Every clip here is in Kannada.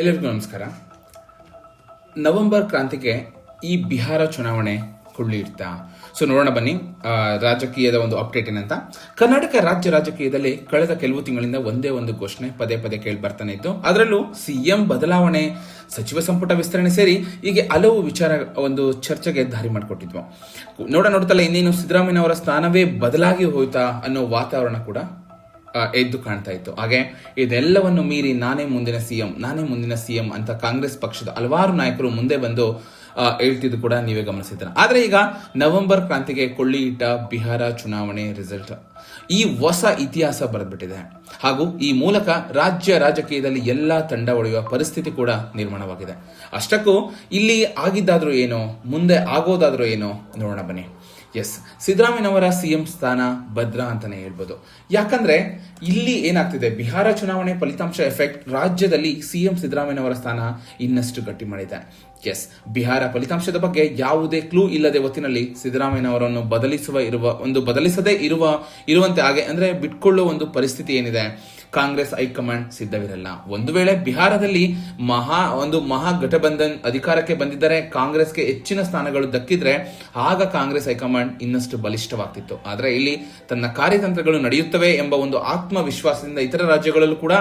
ಎಲ್ಲರಿಗೂ ನಮಸ್ಕಾರ. ನವೆಂಬರ್ ಕ್ರಾಂತಿಗೆ ಈ ಬಿಹಾರ ಚುನಾವಣೆ ಕೊಳ್ಳಿ ಇಡ್ತಾ ಸೊ ನೋಡೋಣ ಬನ್ನಿ ರಾಜಕೀಯದ ಒಂದು ಅಪ್ಡೇಟ್ ಏನಂತ. ಕರ್ನಾಟಕ ರಾಜ್ಯ ರಾಜಕೀಯದಲ್ಲಿ ಕಳೆದ ಕೆಲವು ತಿಂಗಳಿಂದ ಒಂದೇ ಒಂದು ಘೋಷಣೆ ಪದೇ ಪದೇ ಕೇಳಿ ಬರ್ತಾನೆ ಇತ್ತು. ಅದರಲ್ಲೂ ಸಿಎಂ ಬದಲಾವಣೆ, ಸಚಿವ ಸಂಪುಟ ವಿಸ್ತರಣೆ ಸೇರಿ ಹೀಗೆ ಹಲವು ವಿಚಾರ ಒಂದು ಚರ್ಚೆಗೆ ದಾರಿ ಮಾಡಿಕೊಟ್ಟಿದ್ವು. ನೋಡ ನೋಡ್ತಲ್ಲ ಇನ್ನೇನು ಸಿದ್ದರಾಮಯ್ಯ ಅವರ ಸ್ಥಾನವೇ ಬದಲಾಗಿ ಹೋಯ್ತಾ ಅನ್ನೋ ವಾತಾವರಣ ಕೂಡ ಎದ್ದು ಕಾಣ್ತಾ ಇತ್ತು. ಹಾಗೆ ಇದೆಲ್ಲವನ್ನು ಮೀರಿ ನಾನೇ ಮುಂದಿನ ಸಿಎಂ, ನಾನೇ ಮುಂದಿನ ಸಿಎಂ ಅಂತ ಕಾಂಗ್ರೆಸ್ ಪಕ್ಷದ ಹಲವಾರು ನಾಯಕರು ಮುಂದೆ ಬಂದು ಹೇಳ್ತಿದ್ದು ಕೂಡ ನೀವೇ ಗಮನಿಸಿದ್ದೀರ. ಆದರೆ ಈಗ ನವೆಂಬರ್ ಕ್ರಾಂತಿಗೆ ಕೊಳ್ಳಿ ಇಟ್ಟ ಬಿಹಾರ ಚುನಾವಣೆ ರಿಸಲ್ಟ್ ಈ ಹೊಸ ಇತಿಹಾಸ ಬರೆದ್ಬಿಟ್ಟಿದೆ. ಹಾಗೂ ಈ ಮೂಲಕ ರಾಜ್ಯ ರಾಜಕೀಯದಲ್ಲಿ ಎಲ್ಲಾ ತಂಡ ಒಡೆಯುವ ಪರಿಸ್ಥಿತಿ ಕೂಡ ನಿರ್ಮಾಣವಾಗಿದೆ. ಅಷ್ಟಕ್ಕೂ ಇಲ್ಲಿ ಆಗಿದ್ದಾದ್ರೂ ಏನೋ, ಮುಂದೆ ಆಗೋದಾದ್ರೂ ಏನೋ, ನೋಡೋಣ ಬನ್ನಿ. ಎಸ್ ಸಿದ್ದರಾಮಯ್ಯನವರ ಸಿಎಂ ಸ್ಥಾನ ಭದ್ರ ಅಂತಾನೆ ಹೇಳ್ಬೋದು. ಯಾಕಂದ್ರೆ ಇಲ್ಲಿ ಏನಾಗ್ತಿದೆ? ಬಿಹಾರ ಚುನಾವಣೆ ಫಲಿತಾಂಶ ಎಫೆಕ್ಟ್ ರಾಜ್ಯದಲ್ಲಿ ಸಿಎಂ ಸಿದ್ದರಾಮಯ್ಯನವರ ಸ್ಥಾನ ಇನ್ನಷ್ಟು ಗಟ್ಟಿ ಮಾಡಿದೆ. ಎಸ್ ಬಿಹಾರ ಫಲಿತಾಂಶದ ಬಗ್ಗೆ ಯಾವುದೇ ಕ್ಲೂ ಇಲ್ಲದೆ ಹೊತ್ತಿನಲ್ಲಿ ಸಿದ್ದರಾಮಯ್ಯನವರನ್ನು ಬದಲಿಸುವ ಇರುವ ಒಂದು ಬದಲಿಸದೇ ಇರುವ ಇರುವಂತೆ ಹಾಗೆ ಅಂದ್ರೆ ಬಿಟ್ಕೊಳ್ಳುವ ಒಂದು ಪರಿಸ್ಥಿತಿ ಏನಿದೆ? ಕಾಂಗ್ರೆಸ್ ಹೈಕಮಾಂಡ್ ಸಿದ್ಧವಿರಲ್ಲ. ಒಂದು ವೇಳೆ ಬಿಹಾರದಲ್ಲಿ ಮಹಾ, ಒಂದು ಮಹಾ ಘಟಬಂಧನ್ ಅಧಿಕಾರಕ್ಕೆ ಬಂದಿದ್ದರೆ, ಕಾಂಗ್ರೆಸ್ಗೆ ಹೆಚ್ಚಿನ ಸ್ಥಾನಗಳು ದಕ್ಕಿದ್ರೆ, ಆಗ ಕಾಂಗ್ರೆಸ್ ಹೈಕಮಾಂಡ್ ಇನ್ನಷ್ಟು ಬಲಿಷ್ಠವಾಗ್ತಿತ್ತು. ಆದರೆ ಇಲ್ಲಿ ತನ್ನ ಕಾರ್ಯತಂತ್ರಗಳು ನಡೆಯುತ್ತವೆ ಎಂಬ ಒಂದು ಆತ್ಮವಿಶ್ವಾಸದಿಂದ ಇತರ ರಾಜ್ಯಗಳಲ್ಲೂ ಕೂಡ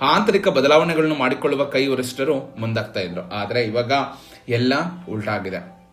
ಆಂತರಿಕ ಬದಲಾವಣೆಗಳನ್ನು ಮಾಡಿಕೊಳ್ಳುವ ಕೈ ವರಿಷ್ಠರು ಮುಂದಾಗ್ತಾ ಇದ್ರು. ಆದರೆ ಇವಾಗ ಎಲ್ಲ ಉಲ್ಟಾ ಆಗಿದೆ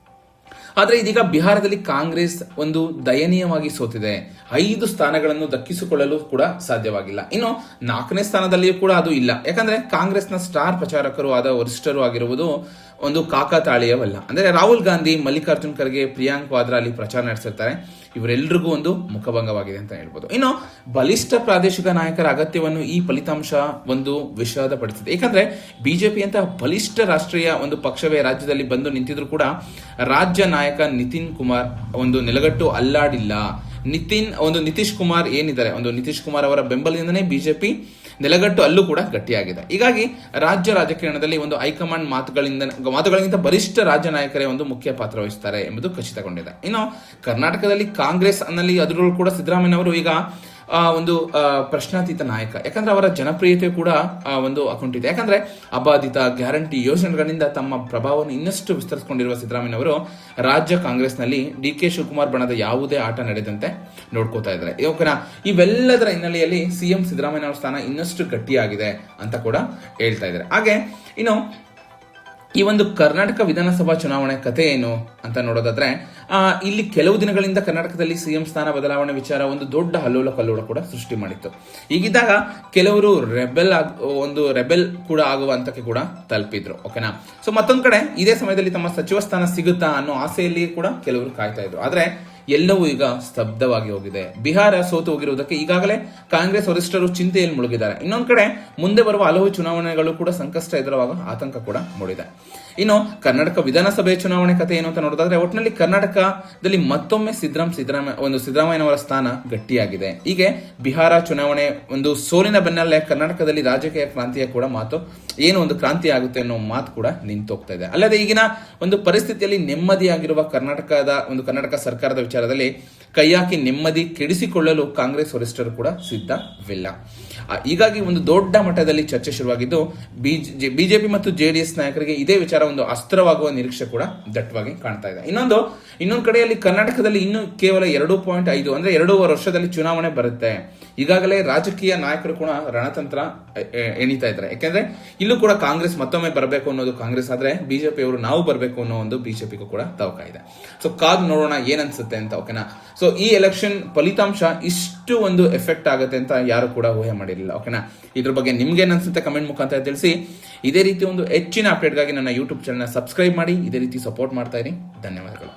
ಆದ್ರೆ ಇದೀಗ ಬಿಹಾರದಲ್ಲಿ ಕಾಂಗ್ರೆಸ್ ಒಂದು ದಯನೀಯವಾಗಿ ಸೋತಿದೆ. ಐದು ಸ್ಥಾನಗಳನ್ನು ದಕ್ಕಿಸಿಕೊಳ್ಳಲು ಕೂಡ ಸಾಧ್ಯವಾಗಿಲ್ಲ. ಇನ್ನು ನಾಲ್ಕನೇ ಸ್ಥಾನದಲ್ಲಿಯೂ ಕೂಡ ಅದು ಇಲ್ಲ. ಯಾಕಂದ್ರೆ ಕಾಂಗ್ರೆಸ್ನ ಸ್ಟಾರ್ ಪ್ರಚಾರಕರು ಆದ ವರಿಷ್ಠರು ಆಗಿರುವುದು ಒಂದು ಕಾಕತಾಳೀಯವಲ್ಲ. ಅಂದ್ರೆ ರಾಹುಲ್ ಗಾಂಧಿ, ಮಲ್ಲಿಕಾರ್ಜುನ್ ಖರ್ಗೆ, ಪ್ರಿಯಾಂಕ್ ವಾದ್ರಾ ಅಲ್ಲಿ ಪ್ರಚಾರ ನಡೆಸಿರ್ತಾರೆ. ಇವರೆಲ್ಲರಿಗೂ ಒಂದು ಮುಖಭಂಗವಾಗಿದೆ ಅಂತ ಹೇಳ್ಬೋದು. ಇನ್ನು ಬಲಿಷ್ಠ ಪ್ರಾದೇಶಿಕ ನಾಯಕರ ಅಗತ್ಯವನ್ನು ಈ ಫಲಿತಾಂಶ ಒಂದು ವಿಷಾದ ಪಡಿಸಿದೆ ಯಾಕಂದ್ರೆ ಬಿಜೆಪಿ ಅಂತ ಬಲಿಷ್ಠ ರಾಷ್ಟ್ರೀಯ ಒಂದು ಪಕ್ಷವೇ ರಾಜ್ಯದಲ್ಲಿ ಬಂದು ನಿಂತಿದ್ರು ಕೂಡ ರಾಜ್ಯ ನಾಯಕ ನಿತಿನ್ ಕುಮಾರ್ ಒಂದು ನೆಲಗಟ್ಟು ಅಲ್ಲಾಡಿಲ್ಲ. ನಿತಿನ್ ಒಂದು ನಿತೀಶ್ ಕುಮಾರ್ ಏನಿದ್ದಾರೆ ಒಂದು ನಿತೀಶ್ ಕುಮಾರ್ ಅವರ ಬೆಂಬಲದಿಂದನೇ ಬಿಜೆಪಿ ನೆಲೆಗಟ್ಟು ಅಲ್ಲೂ ಕೂಡ ಗಟ್ಟಿಯಾಗಿದೆ. ಹೀಗಾಗಿ ರಾಜ್ಯ ರಾಜಕಾರಣದಲ್ಲಿ ಒಂದು ಹೈಕಮಾಂಡ್ ಮಾತುಗಳಿಂದ ಮಾತುಗಳಿಗಿಂತ ಬರಿಷ್ಠ ರಾಜ್ಯ ನಾಯಕರೇ ಒಂದು ಮುಖ್ಯ ಪಾತ್ರ ವಹಿಸುತ್ತಾರೆ ಎಂಬುದು ಖಚಿತಗೊಂಡಿದೆ. ಇನ್ನು ಕರ್ನಾಟಕದಲ್ಲಿ ಕಾಂಗ್ರೆಸ್ ಅನ್ನಲ್ಲಿ ಅದರಲ್ಲೂ ಕೂಡ ಸಿದ್ದರಾಮಯ್ಯ ಈಗ ಆ, ಒಂದು ಪ್ರಶ್ನಾತೀತ ನಾಯಕ. ಯಾಕಂದ್ರೆ ಅವರ ಜನಪ್ರಿಯತೆ ಕೂಡ ಆ, ಒಂದು ಅಕೌಂಟ್ ಇದೆ. ಯಾಕಂದ್ರೆ ಅಬಾಧಿತ ಗ್ಯಾರಂಟಿ ಯೋಜನೆಗಳಿಂದ ತಮ್ಮ ಪ್ರಭಾವವನ್ನು ಇನ್ನಷ್ಟು ವಿಸ್ತರಿಸಿಕೊಂಡಿರುವ ಸಿದ್ದರಾಮಯ್ಯ ಅವರು ರಾಜ್ಯ ಕಾಂಗ್ರೆಸ್ನಲ್ಲಿ ಡಿ ಕೆ ಶಿವಕುಮಾರ್ ಬಣದ ಯಾವುದೇ ಆಟ ನಡೆದಂತೆ ನೋಡ್ಕೋತಾ ಇದ್ದಾರೆ. ಓಕೆನಾ? ಇವೆಲ್ಲದರ ಹಿನ್ನೆಲೆಯಲ್ಲಿ ಸಿಎಂ ಸಿದ್ದರಾಮಯ್ಯ ಅವರ ಸ್ಥಾನ ಇನ್ನಷ್ಟು ಗಟ್ಟಿಯಾಗಿದೆ ಅಂತ ಕೂಡ ಹೇಳ್ತಾ ಇದ್ದಾರೆ. ಹಾಗೆ ಇನ್ನು ಈ ಒಂದು ಕರ್ನಾಟಕ ವಿಧಾನಸಭಾ ಚುನಾವಣೆ ಕತೆ ಏನು ಅಂತ ನೋಡೋದಾದ್ರೆ ಇಲ್ಲಿ ಕೆಲವು ದಿನಗಳಿಂದ ಕರ್ನಾಟಕದಲ್ಲಿ ಸಿಎಂ ಸ್ಥಾನ ಬದಲಾವಣೆ ವಿಚಾರ ಒಂದು ದೊಡ್ಡ ಹಲ್ಲೋಲ ಕಲ್ಲೋಳ ಕೂಡ ಸೃಷ್ಟಿ ಮಾಡಿತ್ತು. ಈಗಿದ್ದಾಗ ಕೆಲವರು ರೆಬೆಲ್ ಒಂದು ರೆಬೆಲ್ ಕೂಡ ಆಗುವ ಹಂತಕ್ಕೆ ಕೂಡ ತಲುಪಿದ್ರು, ಓಕೆನಾ? ಸೊ ಮತ್ತೊಂದ್ ಕಡೆ, ಇದೇ ಸಮಯದಲ್ಲಿ ತಮ್ಮ ಸಚಿವ ಸ್ಥಾನ ಸಿಗುತ್ತಾ ಅನ್ನೋ ಆಸೆಯಲ್ಲಿ ಕೂಡ ಕೆಲವರು ಕಾಯ್ತಾ ಇದ್ರು. ಆದ್ರೆ ಎಲ್ಲವೂ ಈಗ ಸ್ತಬ್ಧವಾಗಿ ಹೋಗಿದೆ. ಬಿಹಾರ ಸೋತು ಹೋಗಿರುವುದಕ್ಕೆ ಈಗಾಗಲೇ ಕಾಂಗ್ರೆಸ್ ವರಿಷ್ಠರು ಚಿಂತೆಯಲ್ಲಿ ಮುಳುಗಿದ್ದಾರೆ. ಇನ್ನೊಂದು ಕಡೆ ಮುಂದೆ ಬರುವ ಹಲವು ಚುನಾವಣೆಗಳು ಕೂಡ ಸಂಕಷ್ಟ ಎದುರಾಗ ಆತಂಕ ಕೂಡ ಮೂಡಿದೆ. ಇನ್ನು ಕರ್ನಾಟಕ ವಿಧಾನಸಭೆ ಚುನಾವಣೆ ಕಥೆ ಏನು ಅಂತ ನೋಡೋದಾದ್ರೆ ಒಟ್ಟಿನಲ್ಲಿ ಕರ್ನಾಟಕದಲ್ಲಿ ಮತ್ತೊಮ್ಮೆ ಸಿದ್ದರಾಮ್ ಸಿದ್ದರಾಮಯ್ಯ ಒಂದು ಸಿದ್ದರಾಮಯ್ಯನವರ ಸ್ಥಾನ ಗಟ್ಟಿಯಾಗಿದೆ. ಹೀಗೆ ಬಿಹಾರ ಚುನಾವಣೆ ಒಂದು ಸೋಲಿನ ಬೆನ್ನಲ್ಲೇ ಕರ್ನಾಟಕದಲ್ಲಿ ರಾಜಕೀಯ ಕ್ರಾಂತಿಯ ಕೂಡ ಮಾತು, ಏನು ಒಂದು ಕ್ರಾಂತಿ ಆಗುತ್ತೆ ಅನ್ನೋ ಮಾತು ಕೂಡ ನಿಂತೋಗ್ತಾ ಇದೆ. ಅಲ್ಲದೆ ಈಗಿನ ಒಂದು ಪರಿಸ್ಥಿತಿಯಲ್ಲಿ ನೆಮ್ಮದಿಯಾಗಿರುವ ಕರ್ನಾಟಕದ, ಒಂದು ಕರ್ನಾಟಕ ಸರ್ಕಾರದ ವಿಚಾರದಲ್ಲಿ ಕೈಯಾಕಿ ನೆಮ್ಮದಿ ಕೆಡಿಸಿಕೊಳ್ಳಲು ಕಾಂಗ್ರೆಸ್ ವರಿಷ್ಠರು ಕೂಡ ಸಿದ್ಧವಿಲ್ಲ. ಹೀಗಾಗಿ ಒಂದು ದೊಡ್ಡ ಮಟ್ಟದಲ್ಲಿ ಚರ್ಚೆ ಶುರುವಾಗಿದ್ದು ಬಿಜೆಪಿ ಮತ್ತು ಜೆಡಿಎಸ್ ನಾಯಕರಿಗೆ ಇದೇ ವಿಚಾರ ಒಂದು ಅಸ್ತ್ರವಾಗುವ ನಿರೀಕ್ಷೆ ಕೂಡ ದಟ್ಟವಾಗಿ ಕಾಣ್ತಾ ಇದೆ. ಇನ್ನೊಂದು ಇನ್ನೊಂದು ಕಡೆಯಲ್ಲಿ ಕರ್ನಾಟಕದಲ್ಲಿ ಇನ್ನು ಕೇವಲ ಎರಡು ಪಾಯಿಂಟ್ ಐದು, ಅಂದ್ರೆ ಎರಡೂವರೆ ವರ್ಷದಲ್ಲಿ ಚುನಾವಣೆ ಬರುತ್ತೆ. ಈಗಾಗಲೇ ರಾಜಕೀಯ ನಾಯಕರು ಕೂಡ ರಣತಂತ್ರ ಎಣಿತಾ ಇದ್ದಾರೆ. ಯಾಕೆಂದ್ರೆ ಇಲ್ಲೂ ಕೂಡ ಕಾಂಗ್ರೆಸ್ ಮತ್ತೊಮ್ಮೆ ಬರಬೇಕು ಅನ್ನೋದು ಕಾಂಗ್ರೆಸ್ ಆದ್ರೆ ಬಿಜೆಪಿ ಅವರು ನಾವು ಬರಬೇಕು ಅನ್ನೋ ಒಂದು ಬಿಜೆಪಿಗೂ ಕೂಡ ತವಕ ಇದೆ. ಸೊ ಕಾದ್ ನೋಡೋಣ ಏನನ್ಸುತ್ತೆ ಅಂತ ಓಕೆನಾ ಸೊ ಈ ಎಲೆಕ್ಷನ್ ಫಲಿತಾಂಶ ಇಷ್ಟು ಒಂದು ಎಫೆಕ್ಟ್ ಆಗುತ್ತೆ ಅಂತ ಯಾರು ಕೂಡ ಊಹೆ ಮಾಡಿರಲಿಲ್ಲ ಓಕೆನಾ ಇದ್ರ ಬಗ್ಗೆ ನಿಮ್ಗೆ ಅನ್ಸುತ್ತೆ ಕಮೆಂಟ್ ಮುಖಾಂತರ ತಿಳಿಸಿ. ಇದೇ ರೀತಿ ಒಂದು ಹೆಚ್ಚಿನ ಅಪ್ಡೇಟ್ಗಾಗಿ ನನ್ನ ಯೂಟ್ಯೂಬ್ ಚಾನಲ್ ಸಬ್ಸ್ಕ್ರೈಬ್ ಮಾಡಿ. ಇದೇ ರೀತಿ ಸಪೋರ್ಟ್ ಮಾಡ್ತಾ ಇರಿ. ಧನ್ಯವಾದಗಳು.